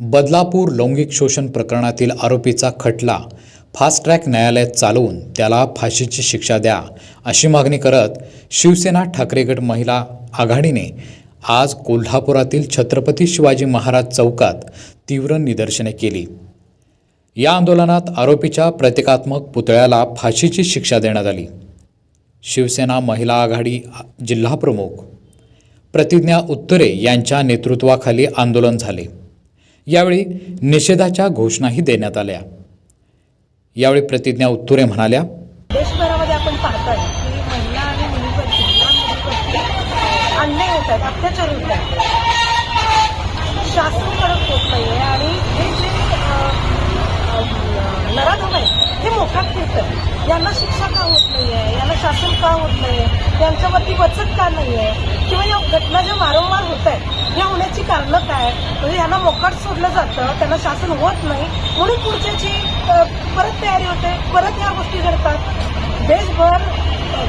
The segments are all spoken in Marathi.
बदलापूर लैंगिक शोषण प्रकरणातील आरोपीचा खटला. फास्ट ट्रॅक न्यायालयात चालवून त्याला फाशीची शिक्षा द्या अशी मागणी करत शिवसेना ठाकरेगड महिला आघाडीने आज कोल्हापुरातील छत्रपती शिवाजी महाराज चौकात तीव्र निदर्शने केली. या आंदोलनात आरोपीच्या प्रतिकात्मक पुतळ्याला फाशीची शिक्षा देण्यात आली. शिवसेना महिला आघाडी जिल्हाप्रमुख प्रतिज्ञा उत्तरे यांच्या नेतृत्वाखाली आंदोलन झाले. यावेळी निषेधाच्या घोषणाही देण्यात आल्या. यावेळी प्रतिज्ञा उत्तुरे म्हणाल्या देशभरामध्ये आपण पाहतोय की महिला आणि मुलीवरती लहान मुलीवरती अन्याय होत आहेत अत्याचार होत आहेत. शासन कडक होत नाहीये आणि हे जे नराधम आहेत हे मोकाट फिरतात यांना शिक्षा का होत नाहीये? यांना शासन का होत नाहीये? यांच्यावरती बचत का नाहीये? किंवा या घटना ज्या वारंवार होत आहेत या होण्याची कारणं काय? म्हणजे यांना मोकाट सोडलं जातं त्यांना शासन होत नाही. म्हणून पुढच्याची परत तयारी होते परत या गोष्टी घडतात. देशभर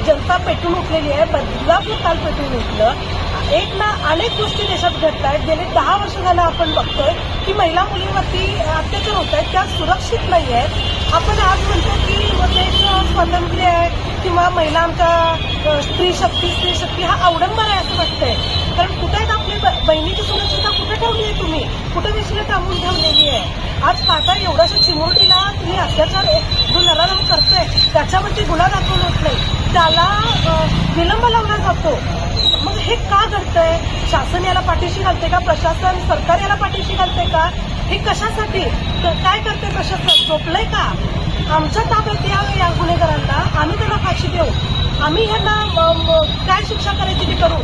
जनता पेटून उठलेली आहे बदलापूर काल पेटून उठलं. एक ना अनेक गोष्टी देशात घडत आहेत गेले दहा वर्ष झालं आपण बघतोय की महिला मुलीवरती अत्याचार होत आहेत त्या सुरक्षित नाही आहेत आपण आज म्हणतो की देश स्वातंत्र्य आहे किंवा महिला आमच्या स्त्री शक्ती स्त्री शक्ती हा अवडंबर आहे असं वाटतंय. कारण कुठे आहेत आपली ब- बहिणीची सुरक्षितता कुठे ठेवली आहे तुम्ही? कुठे विषयी थांबून ठेवलेली आहे? आज पाहता एवढ्याशा चिमुरडीला तुम्ही अत्याचार जो नराधम करतोय त्याच्यावरती गुन्हा दाखवला होत नाही. त्याला विलंब लावला जातो. मग हे का घडतंय? शासन याला पाठीशी घालते का? प्रशासन सरकार याला पाठीशी घालते का? हे कशासाठी? काय करते प्रशासन? झोपलंय का? आमच्या ताब्यात या या गुन्हेगारांना. आम्ही त्यांना फाशी देऊ. आम्ही ह्यांना काय शिक्षा करायची ती करू?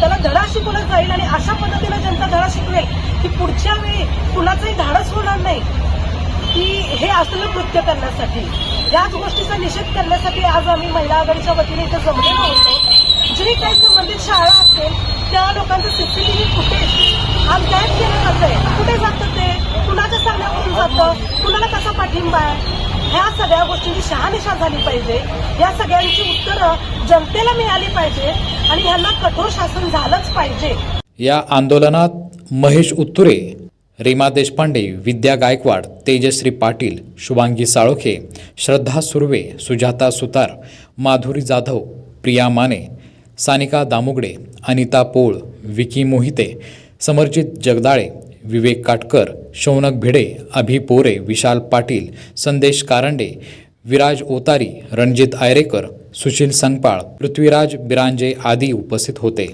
त्याला धडा शिकवला जाईल आणि अशा पद्धतीने जनता धडा शिकवेल की पुढच्या वेळी कुणाचंही धाडस होणार नाही. की हे असलं कृत्य करण्यासाठी. याच गोष्टीचा निषेध करण्यासाठी आज आम्ही महिला आघाडीच्या वतीने इथं जमलेलो होतो. जी काही संबंधित शाळा असेल त्या लोकांचं सीसीटीव्ही फुटेज आज गायब केलं जातंय. कुठे जातं ते? कुणाच्या सांगण्यावरून जातं? कुणाला कसा पाठिंबा आहे? ह्या सगळ्या गोष्टींची शहानिशा झाली पाहिजे. या सगळ्यांची उत्तरं जनतेला मिळाली पाहिजे आणि ह्यांना कठोर शासन झालंच पाहिजे. या आंदोलनात महेश उत्तुरे रीमा देशपांडे विद्या गायकवाड तेजश्री पाटील शुभांगी साळोखे श्रद्धा सुर्वे सुजाता सुतार माधुरी जाधव प्रिया माने सानिका दामुगडे अनिता पोळ विकी मोहिते समरजित जगदाळे विवेक काटकर शौनक भिडे अभि पोरे विशाल पाटील संदेश कारंडे विराज ओतारी रणजित आयरेकर सुशील संगपाळ पृथ्वीराज बिरांजे आदी उपस्थित होते.